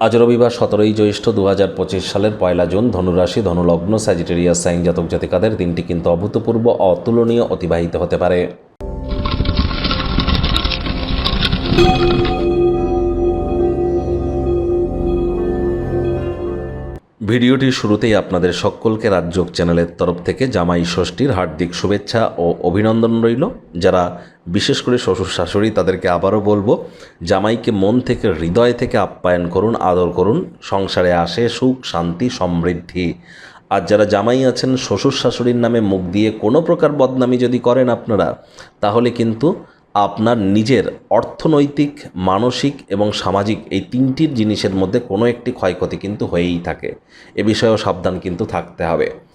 আজ রবিবার সতেরোই জ্যৈষ্ঠ দু হাজার পঁচিশ সালের পয়লা জুন ধনুরাশি ধনুলগ্ন স্যাজিটেরিয়াস সাইন জাতক জাতিকাদের দিনটি কিন্তু অভূতপূর্ব, অতুলনীয়, অতিবাহিত হতে পারে। ভিডিওটির শুরুতেই আপনাদের সকলকে রাজযোগ চ্যানেলের তরফ থেকে জামাই ষষ্ঠীর হার্দিক শুভেচ্ছা ও অভিনন্দন রইল। যারা বিশেষ করে শ্বশুর শাশুড়ি তাদেরকে আবারও বলব, জামাইকে মন থেকে, হৃদয় থেকে আপ্যায়ন করুন, আদর করুন, সংসারে আসে সুখ, শান্তি, সমৃদ্ধি। আর যারা জামাই আছেন, শ্বশুর শাশুড়ির নামে মুখ দিয়ে কোনো প্রকার বদনামি যদি করেন আপনারা, তাহলে কিন্তু আপনার নিজের অর্থনৈতিক, মানসিক এবং সামাজিক এই তিনটির জিনিসের মধ্যে কোনো একটি ক্ষয়ক্ষতি কিন্তু হয়েই থাকে। এ বিষয়েও সাবধান কিন্তু থাকতে হবে।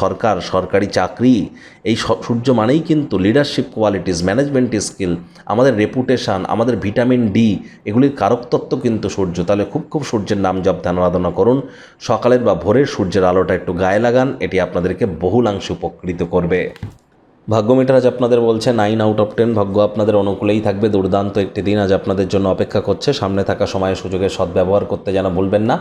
সরকার, সরকারি চাকরি, এই সূর্য মানেই কিন্তু লিডারশিপ কোয়ালিটিস ম্যানেজমেন্ট স্কিল আমাদের রেপুটেশান আমাদের ভিটামিন ডি এগুলির কারকতত্ত্ব কিন্তু সূর্য। তাহলে খুব খুব সূর্যের নাম জপ, ধ্যান, আরাধনা করুন। সকালের বা ভোরের সূর্যের আলোটা একটু গায়ে লাগান, এটি আপনাদেরকে বহুলাংশে উপকৃত করবে। ভাগ্যমিটার আজ আপনাদের বলছে নাইন আউট অফ টেন ভাগ্য আপনাদের অনুকূলেই থাকবে। দুর্দান্ত একটি দিন আজ আপনাদের জন্য অপেক্ষা করছে। সামনে থাকা সময়ে সুযোগের সদ্ব্যবহার করতে যেন বলবেন না।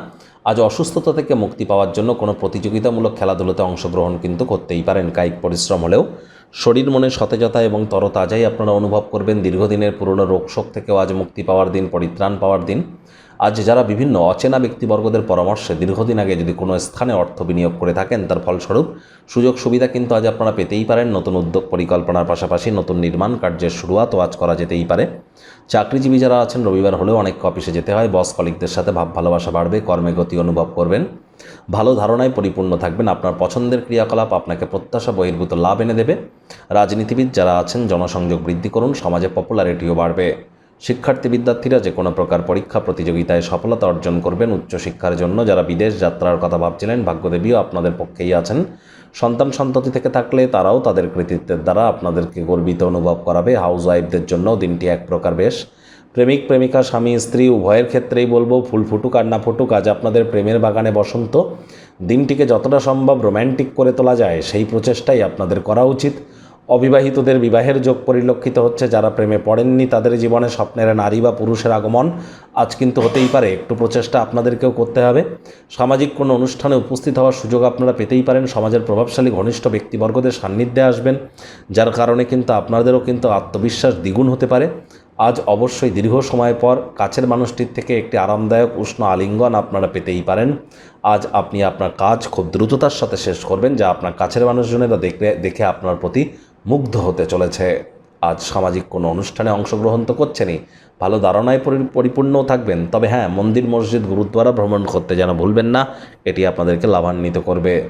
আজ অসুস্থতা থেকে মুক্তি পাওয়ার জন্য কোনো প্রতিযোগিতামূলক খেলাধুলোতে অংশগ্রহণ কিন্তু করতেই পারেন। কায়িক পরিশ্রম হলেও শরীর মনে সতেজতা এবং তরতাজাই আপনারা অনুভব করবেন দীর্ঘদিনের পুরনো রোগশোক থেকেও আজ মুক্তি পাওয়ার দিন, পরিত্রাণ পাওয়ার দিন। আজ যারা বিভিন্ন অচেনা ব্যক্তিবর্গদের পরামর্শে দীর্ঘদিন আগে যদি কোনো স্থানে অর্থ বিনিয়োগ করে থাকেন, তার ফলস্বরূপ সুযোগ সুবিধা কিন্তু আজ আপনারা পেতেই পারেন। নতুন উদ্যোগ পরিকল্পনার পাশাপাশি নতুন নির্মাণ কার্যের শুরুয়াতও আজ করা যেতেই পারে। চাকরিজীবী যারা আছেন, রবিবার হলেও অনেক অফিসে যেতে হয়। বস কলিকদের সাথে ভাব ভালোবাসা বাড়বে, কর্মে গতি অনুভব করবেন। ভালো ধারণায় পরিপূর্ণ থাকবেন। আপনার পছন্দের ক্রিয়াকলাপ আপনাকে প্রত্যাশা বহির্ভূত লাভ এনে দেবে। রাজনীতিবিদ যারা আছেন, জনসংযোগ বৃদ্ধি করুন, সমাজে পপুলারিটিও বাড়বে। শিক্ষার্থী বিদ্যার্থীরা যে কোনো প্রকার পরীক্ষা প্রতিযোগিতায় সফলতা অর্জন করবেন উচ্চশিক্ষার জন্য। যারা বিদেশ যাত্রার কথা ভাবছিলেন, ভাগ্যদেবীও আপনাদের পক্ষেই আছেন। সন্তান সন্ততি থেকে থাকলে তারাও তাদের কৃতিত্বের দ্বারা আপনাদেরকে গর্বিত অনুভব করাবে। হাউস ওয়াইফদের জন্য দিনটি এক প্রকার বেশ। প্রেমিক, প্রেমিকা, স্বামী, স্ত্রী, উভয়ের ক্ষেত্রেই বলব, ফুল ফুটুক আর না ফুটুক, আজ আপনাদের প্রেমের বাগানে বসন্ত। দিনটিকে যতটা সম্ভব রোম্যান্টিক করে তোলা যায়, সেই প্রচেষ্টাই আপনাদের করা উচিত। অবিবাহিতদের বিবাহের যোগ পরিলক্ষিত হচ্ছে, যারা প্রেমে পড়েননি, তাদের জীবনে স্বপ্নের নারী বা পুরুষের আগমন আজ কিন্তু হতেই পারে, একটু প্রচেষ্টা আপনাদেরকেও করতে হবে। সামাজিক কোনো অনুষ্ঠানে উপস্থিত হওয়ার সুযোগ আপনারা পেতেই পারেন, সমাজের প্রভাবশালী ঘনিষ্ঠ ব্যক্তিবর্গদের সান্নিধ্যে আসবেন, যার কারণে কিন্তু আপনাদেরও কিন্তু আত্মবিশ্বাস দ্বিগুণ হতে পারে। আজ অবশ্যই দীর্ঘ সময় পর কাছের মানুষটির থেকে একটি আরামদায়ক উষ্ণ আলিঙ্গন আপনারা পেতেই পারেন। আজ আপনি আপনার কাজ খুব দ্রুততার সাথে শেষ করবেন, যা আপনার কাছের মানুষজনেরা দেখলে, দেখে আপনার প্রতি মুগ্ধ হতে চলেছে। আজ সামাজিক কোনো অনুষ্ঠানে অংশগ্রহণ তো করছেনই, ভালো ধারণায় পরি- পরিপূর্ণও থাকবেন। তবে হ্যাঁ মন্দির মসজিদ গুরুদ্বারা ভ্রমণ করতে যেন ভুলবেন না, এটি আপনাদেরকে লাভান্বিত করবে।